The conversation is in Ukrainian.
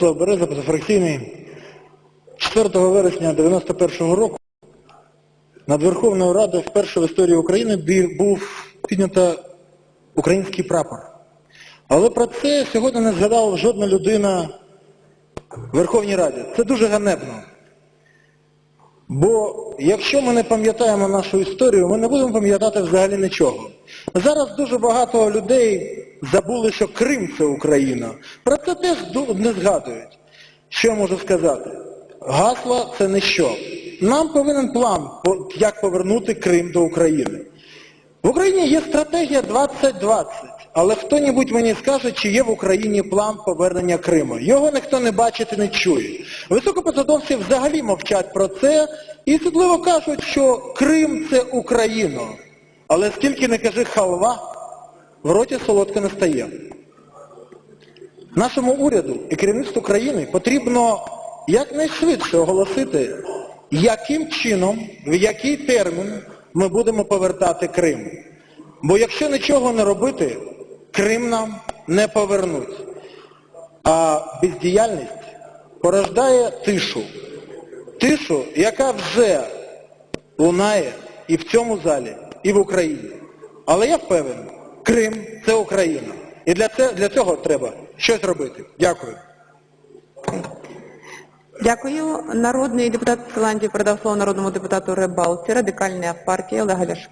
Вячеслав Береза, позафракційний. 4 вересня 91-го року над Верховною Радою вперше в історії України був піднято український прапор. Але про це сьогодні не згадала жодна людина в Верховній Раді. Це дуже ганебно. Бо якщо ми не пам'ятаємо нашу історію, ми не будемо пам'ятати взагалі нічого. Зараз дуже багато людей забули, що Крим це Україна. Про це теж не згадують. Що я можу сказати? Гасла це не що. Нам повинен план, як повернути Крим до України. В Україні є стратегія 2020, але хто-небудь мені скаже, чи є в Україні план повернення Криму. Його ніхто не бачить і не чує. Високопосадовці взагалі мовчать про це і судливо кажуть, що Крим це Україна. Але скільки не кажи халва, в роті солодко не стає. Нашому уряду і керівництву країни потрібно якнайшвидше оголосити, яким чином, в який термін ми будемо повертати Крим. Бо якщо нічого не робити, Крим нам не повернуть. А бездіяльність порождає тишу. Тишу, яка вже лунає і в цьому залі, і в Україні. Але я впевнений, Крим це Україна. І для, це, для цього треба щось робити. Дякую. Дякую. Народний депутат Ісландії передав слово народному депутату Рибалці, радикальна партія Олега Ляшка.